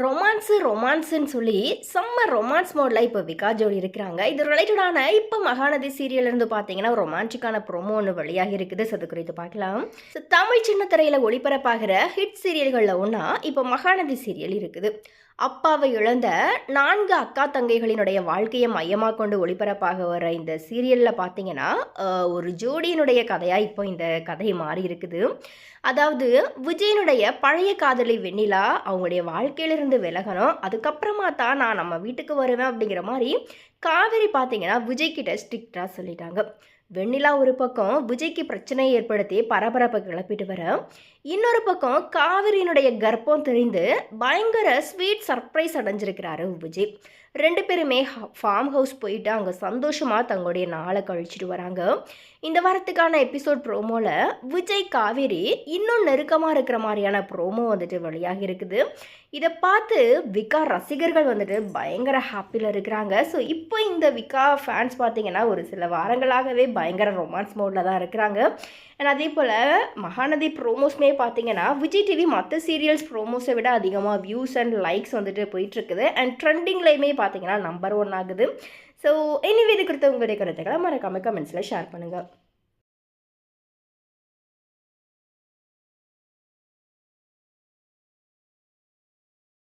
Romance ரொமான்ஸுன்னு சொல்லி செம்ம romance மோடில் இப்போ விகா ஜோடி இருக்கிறாங்க. இது ரிலேட்டடான இப்போ மகாநதி சீரியல்லேருந்து பார்த்தீங்கன்னா ரொமான்டிக்கான ப்ரொமோ ஒன்று வழியாக இருக்குது. ஸோ அது குறித்து பார்க்கலாம். ஸோ தமிழ் சின்ன திரையில் ஒளிபரப்பாகிற ஹிட் சீரியல்களில் ஒன்றா இப்போ மகாநதி சீரியல் இருக்குது. அப்பாவை இழந்த நான்கு அக்கா தங்கைகளினுடைய வாழ்க்கையை மையமாக கொண்டு ஒளிபரப்பாக வர இந்த சீரியலில் பார்த்தீங்கன்னா ஒரு ஜோடியினுடைய கதையாக இப்போ இந்த கதை மாறி இருக்குது. அதாவது விஜயனுடைய பழைய காதலி வெண்ணிலா அவங்களுடைய வாழ்க்கையில் இருந்து விலகணும். அதுக்கப்புறமா தான் நான் நம்ம வீட்டுக்கு வருவேன் அப்படிங்கிற மாதிரி காவேரி பார்த்தீங்கன்னா விஜய்கிட்ட ஸ்ட்ரிக்டாக சொல்லிட்டாங்க. வெண்ணிலா ஒரு பக்கம் விஜய்க்கு பிரச்சனையை ஏற்படுத்தி பரபரப்பை கிளப்பிட்டு வர இன்னொரு பக்கம் காவிரியினுடைய கர்ப்பம் தெரிந்து பயங்கர ஸ்வீட் சர்ப்ரைஸ் அடைஞ்சிருக்கிறாரு விஜய். ரெண்டு பேருமே ஃபார்ம் ஹவுஸ் போயிட்டு அங்கே சந்தோஷமாக தங்களுடைய நாளை கழிச்சிட்டு வராங்க. இந்த வாரத்துக்கான எபிசோட் ப்ரோமோவில் விஜய் காவேரி இன்னும் நெருக்கமாக இருக்கிற மாதிரியான ப்ரோமோ வந்துட்டு வெளியாகி இருக்குது. இதை பார்த்து விகா ரசிகர்கள் வந்துட்டு பயங்கர ஹாப்பியில் இருக்கிறாங்க. ஸோ இப்போ இப்போ இந்த விகா ஃபேன்ஸ் பார்த்தீங்கன்னா ஒரு சில வாரங்களாகவே பயங்கர ரொமான்ஸ் மோடில் தான் இருக்கிறாங்க. அண்ட் அதே போல் மகாநதி ப்ரோமோஸ்மே பார்த்தீங்கன்னா விஜய் டிவி மற்ற சீரியல்ஸ் ப்ரோமோஸை விட அதிகமாக வியூஸ் அண்ட் லைக்ஸ் வந்துட்டு போயிட்டுருக்குது. அண்ட் ட்ரெண்டிங்லேயுமே பார்த்தீங்கன்னா நம்பர் ஒன் ஆகுது. ஸோ எனிவே இது குறித்த உங்களுடைய கருத்துக்களை மறக்காமல் கமெண்ட்ஸில் ஷேர் பண்ணுங்கள்